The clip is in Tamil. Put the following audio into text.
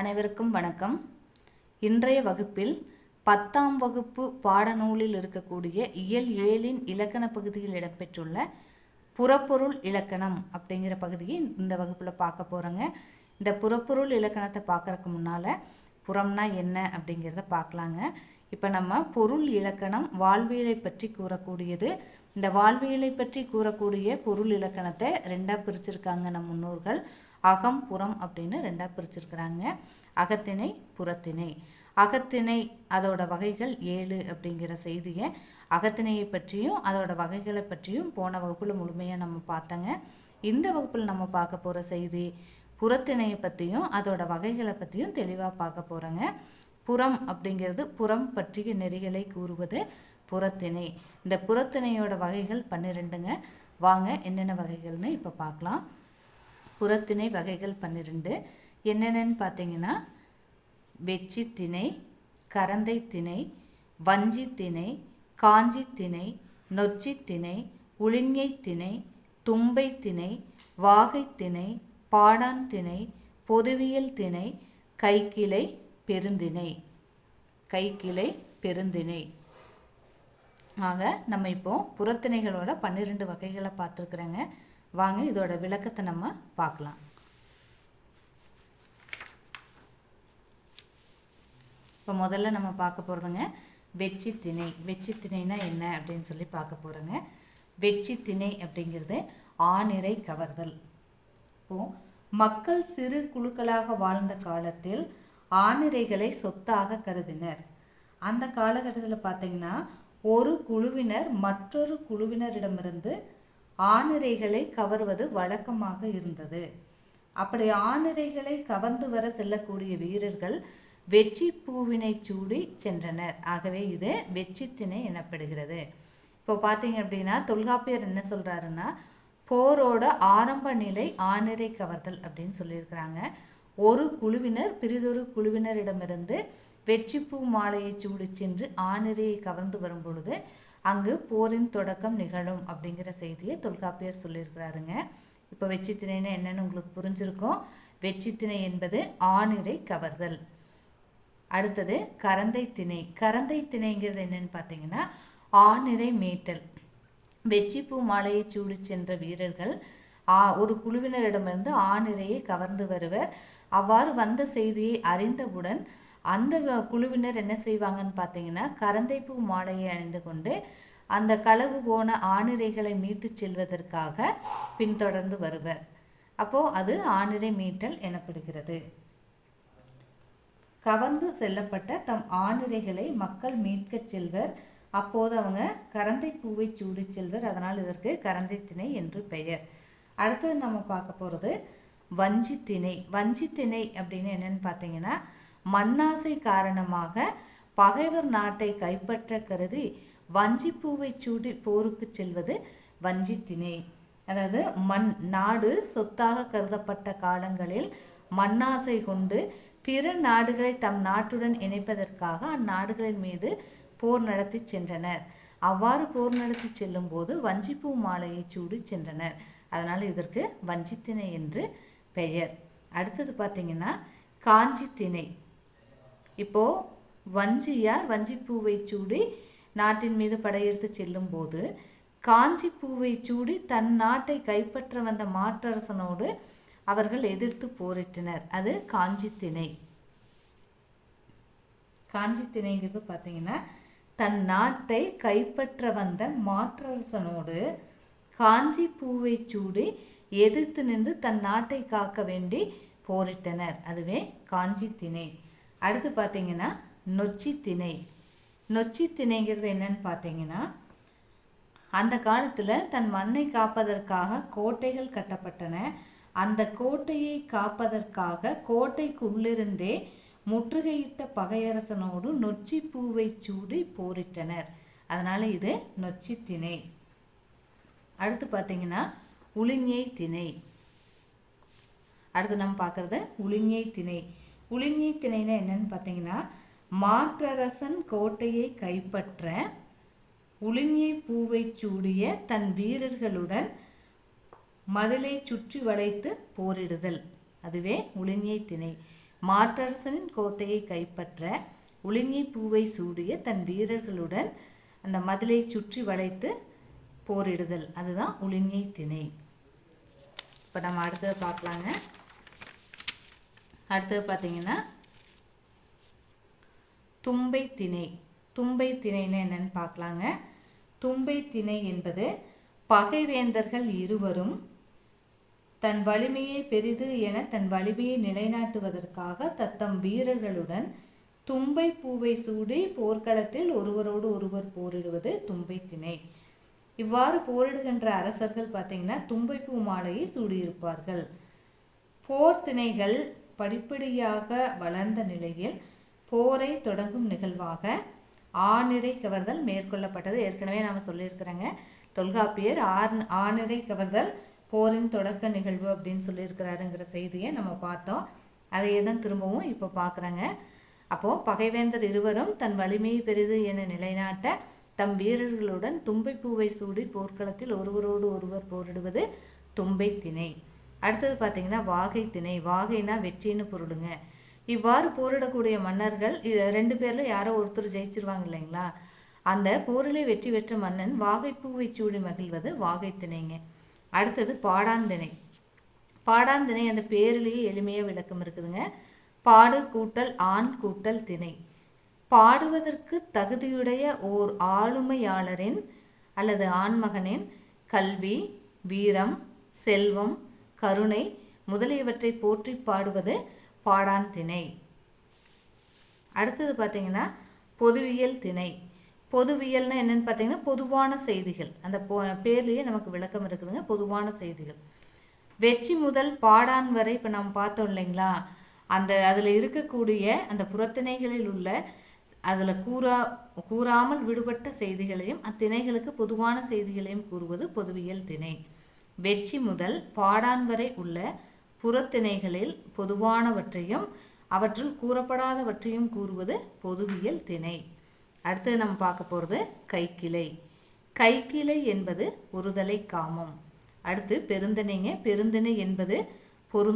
அனைவருக்கும் வணக்கம். இன்றைய வகுப்பில் பத்தாம் வகுப்பு பாடநூலில் இருக்கக்கூடிய இயல் ஏழின் இலக்கண பகுதியில் இடம்பெற்றுள்ள புறப்பொருள் இலக்கணம் அப்படிங்கிற பகுதியை இந்த வகுப்பில் பார்க்க போகிறோங்க இந்த புறப்பொருள் இலக்கணத்தை பார்க்குறக்கு முன்னால் புறம்னா என்ன அப்படிங்கிறத பார்க்கலாங்க. இப்போ நம்ம பொருள் இலக்கணம் வாழ்வியலை பற்றி கூறக்கூடியது. இந்த வாழ்வியலை பற்றி கூறக்கூடிய பொருள் இலக்கணத்தை ரெண்டாக பிரிச்சிருக்காங்க நம் முன்னோர்கள். அகம் புறம் அப்படின்னு ரெண்டாக பிரிச்சிருக்கிறாங்க. அகத்திணை புறத்திணை. அகத்திணை அதோட வகைகள் ஏழு அப்படிங்கிற செய்தியை அகத்திணையை பற்றியும் அதோட வகைகளை பற்றியும் போன வகுப்பில் முழுமையாக நம்ம பார்த்தோங்க. இந்த வகுப்பில் நம்ம பார்க்க போகிற செய்தி புறத்திணையை பற்றியும் அதோட வகைகளை பற்றியும் தெளிவாக பார்க்க போகிறோங்க புறம் அப்படிங்கிறது புறம் பற்றிய நெறிகளை கூறுவது புறத்திணை. இந்த புறத்திணையோட வகைகள் பன்னிரெண்டுங்க. வாங்க என்னென்ன வகைகள்னு இப்போ பார்க்கலாம். புறத்திணை வகைகள் பன்னிரெண்டு. என்னென்னு பார்த்தீங்கன்னா வெச்சி திணை கரந்தை திணை வஞ்சி திணை காஞ்சி திணை நொச்சி திணை உளிஞ்சை திணை தும்பை திணை வாகை திணை பாடான் திணை பொதுவியல் திணை கைக்கிளை பெருந்திணை. கைக்கிளை பெருந்திணை. ஆக நம்ம இப்போ புறத்திணைகளோட பன்னிரெண்டு வகைகளை பார்த்துருக்குறோங்க. வாங்க இதோட விளக்கத்தை நம்ம பார்க்கலாம். இப்போ முதல்ல நம்ம பார்க்க போகிறதுங்க வெச்சி திணை. வெச்சி திணைனா என்ன அப்படின்னு சொல்லி பார்க்க போகிறோங்க வெச்சி திணை அப்படிங்கிறது ஆணிரை கவர்தல். இப்போ மக்கள் சிறு குழுக்களாக வாழ்ந்த காலத்தில் ஆணிரைகளை சொத்தாக கருதினர். அந்த காலகட்டத்தில் பார்த்தீங்கன்னா ஒரு குழுவினர் மற்றொரு குழுவினரிடமிருந்து ஆணிரைகளை கவர்வது வழக்கமாக இருந்தது. அப்படி ஆணிரைகளை கவர்ந்து வர செல்லக்கூடிய வீரர்கள் வெச்சி பூவினை சூடி சென்றனர். ஆகவே இது வெச்சித்திணை எனப்படுகிறது. இப்போ பார்த்தீங்க அப்படின்னா தொல்காப்பியர் என்ன சொல்கிறாருன்னா போரோட ஆரம்ப நிலை ஆணிரை கவர்தல் அப்படின்னு சொல்லியிருக்கிறாங்க. ஒரு குழுவினர் பிரிதொரு குழுவினரிடமிருந்து வெற்றிப்பூ மாலையை சூடி சென்று ஆணிரையை கவர்ந்து வரும் பொழுது அங்கு போரின் தொடக்கம் நிகழும் அப்படிங்கிற செய்தியை தொல்காப்பியர் சொல்லியிருக்கிறாருங்க. இப்போ வெச்சித்திணைன்னு என்னன்னு உங்களுக்கு புரிஞ்சிருக்கும். வெச்சித்திணை என்பது ஆணிரை கவர்தல். அடுத்தது கரந்தை திணை. கரந்தை திணைங்கிறது என்னன்னு பார்த்தீங்கன்னா ஆணிரை மீட்டல் வெற்றிப்பூ மாலையை சூடி சென்ற வீரர்கள் ஆ ஒரு குழுவினரிடமிருந்து ஆணிரையை கவர்ந்து வருவர். அவ்வாறு வந்த செய்தியை அறிந்தவுடன் அந்த குழுவினர் என்ன செய்வாங்கன்னு பார்த்தீங்கன்னா கரந்தைப்பூ மாலையை அணிந்து கொண்டு அந்த களவு போன ஆணிரைகளை மீட்டு செல்வதற்காக பின்தொடர்ந்து வருவர். அப்போ அது ஆணிரை மீட்டல் எனப்படுகிறது. கவர்ந்து செல்லப்பட்ட தம் ஆணிரைகளை மக்கள் மீட்கச் செல்வர். அப்போது அவங்க கரந்தை பூவை சூடிச் செல்வர். அதனால் இதற்கு கரந்தை திணை என்று பெயர். அடுத்தது நம்ம பார்க்க போகிறது வஞ்சி திணை வஞ்சி திணை அப்படின்னு என்னன்னு பார்த்தீங்கன்னா மண்ணாசை காரணமாக பகைவர் நாட்டை கைப்பற்ற கருதி வஞ்சிப்பூவை சூடி போருக்கு செல்வது வஞ்சி திணை அதாவது மண் நாடு சொத்தாக கருதப்பட்ட காலங்களில் மண்ணாசை கொண்டு பிற நாடுகளை தம் நாட்டுடன் இணைப்பதற்காக அந்நாடுகளின் மீது போர் நடத்தி சென்றனர். அவ்வாறு போர் நடத்தி செல்லும்போது வஞ்சிப்பூ மாலையை சூடி சென்றனர். அதனால் இதற்கு வஞ்சித்திணை என்று பெயர். அடுத்தது பார்த்தீங்கன்னா காஞ்சி திணை இப்போ வஞ்சியார் வஞ்சிப்பூவை சூடி நாட்டின் மீது படையெடுத்து செல்லும்போது காஞ்சி பூவை சூடி தன் நாட்டை கைப்பற்ற வந்த மாற்றரசனோடு அவர்கள் எதிர்த்து போரிட்டனர். அது காஞ்சி திணை காஞ்சி திணைங்கிறது பார்த்தீங்கன்னா தன் நாட்டை கைப்பற்ற வந்த மாற்றரசனோடு காஞ்சி பூவை சூடி எதிர்த்து நின்று தன் நாட்டை காக்க வேண்டி போரிட்டனர். அதுவே காஞ்சி திணை அடுத்து பார்த்தீங்கன்னா நொச்சி திணை. நொச்சி திணைங்கிறது என்னன்னு பார்த்தீங்கன்னா அந்த காலத்தில் தன் மண்ணை காப்பதற்காக கோட்டைகள் கட்டப்பட்டன. அந்த கோட்டையை காப்பதற்காக கோட்டைக்குள்ளிருந்தே முற்றுகையிட்ட பகையரசனோடு நொச்சி பூவை சூடி போரிட்டனர். அதனால் இது நொச்சி திணை. அடுத்து பார்த்தீங்கன்னா உளிஞை திணை. அடுத்து நம்ம பார்க்குறது உளிஞை திணை. உளிஞை திணைனா என்னன்னு பார்த்தீங்கன்னா மாற்றரசன் கோட்டையை கைப்பற்ற உளிஞை பூவை சூடிய தன் வீரர்களுடன் மதிலை சுற்றி வளைத்து போரிடுதல். அதுவே உளிஞை திணை. மாற்றரசனின் கோட்டையை கைப்பற்ற உளிஞை பூவை சூடிய தன் வீரர்களுடன் அந்த மதிலை சுற்றி வளைத்து போரிடுதல். அதுதான் உளிஞை திணை. இப்போ நம்ம அடுத்ததை பார்க்கலாங்க. அடுத்தது பார்த்தீங்கன்னா தும்பை திணை. தும்பை திணைன்னு என்னன்னு பார்க்கலாங்க. தும்பை திணை என்பது பகைவேந்தர்கள் இருவரும் தன் வலிமையை பெரிது என தன் வலிமையை நிலைநாட்டுவதற்காக தத்தம் வீரர்களுடன் தும்பை பூவை சூடி போர்க்களத்தில் ஒருவரோடு ஒருவர் போரிடுவது தும்பை திணை. இவ்வாறு போரிடுகின்ற அரசர்கள் பார்த்தீங்கன்னா தும்பை பூ மாலையை சூடியிருப்பார்கள். போர் திணைகள் படிப்படியாக வளர்ந்த நிலையில் போரை தொடங்கும் நிகழ்வாக ஆணிரை கவர்தல் மேற்கொள்ளப்பட்டது. ஏற்கனவே நாம் சொல்லியிருக்கிறேங்க. தொல்காப்பியர் ஆண் ஆணிரை கவர்தல் போரின் தொடக்க நிகழ்வு அப்படின்னு சொல்லியிருக்கிறாருங்கிற செய்தியை நம்ம பார்த்தோம். அதையே தான் திரும்பவும் இப்போ பார்க்குறேங்க. அப்போது பகைவேந்தர் இருவரும் தன் வலிமையை பெரிது என நிலைநாட்ட தம் வீரர்களுடன் தும்பை பூவை சூடி போர்க்களத்தில் ஒருவரோடு ஒருவர் போரிடுவது தும்பை திணை. அடுத்தது பார்த்தீங்கன்னா வாகை திணை. வாகைனா வெற்றின்னு பொருளுங்க. இவ்வாறு போரிடக்கூடிய மன்னர்கள் ரெண்டு பேரில் யாரோ ஒருத்தர் ஜெயிச்சிருவாங்க இல்லைங்களா? அந்த போரிலே வெற்றி பெற்ற மன்னன் வாகைப்பூவை சூடி மகிழ்வது வாகை திணைங்க. அடுத்தது பாடாந்திணை. பாடாந்திணை அந்த பேரிலேயே எளிமையாக விளக்கம் இருக்குதுங்க. பாடு கூட்டல் ஆண் கூட்டல் திணை. பாடுவதற்கு தகுதியுடைய ஓர் ஆளுமையாளரின் அல்லது ஆண்மகனின் கல்வி வீரம் செல்வம் கருணை முதலியவற்றை போற்றி பாடுவது பாடான் திணை. அடுத்தது பார்த்தீங்கன்னா பொதுவியல் திணை. பொதுவியல்னா என்னன்னு பார்த்தீங்கன்னா பொதுவான செய்திகள். அந்த பொ பேர்லேயே நமக்கு விளக்கம் இருக்குதுங்க பொதுவான செய்திகள். வெற்றி முதல் பாடான் வரை இப்போ நம்ம பார்த்தோம் இல்லைங்களா? அந்த அதில் இருக்கக்கூடிய அந்த புறத்திணைகளில் உள்ள அதில் கூறா கூறாமல் விடுபட்ட செய்திகளையும் அத்திணைகளுக்கு பொதுவான செய்திகளையும் கூறுவது பொதுவியல் திணை. வெற்றி முதல் பாடான் வரை உள்ள புறத்திணைகளில் பொதுவானவற்றையும் அவற்றுள் கூறப்படாதவற்றையும் கூறுவது பொதுவியல் திணை. அடுத்து நம்ம பார்க்க போகிறது கைக்கிளை. கைக்கிளை என்பது ஒருதலை காமம். அடுத்து பெருந்திணைங்க பெருந்திணை என்பது பொருந்த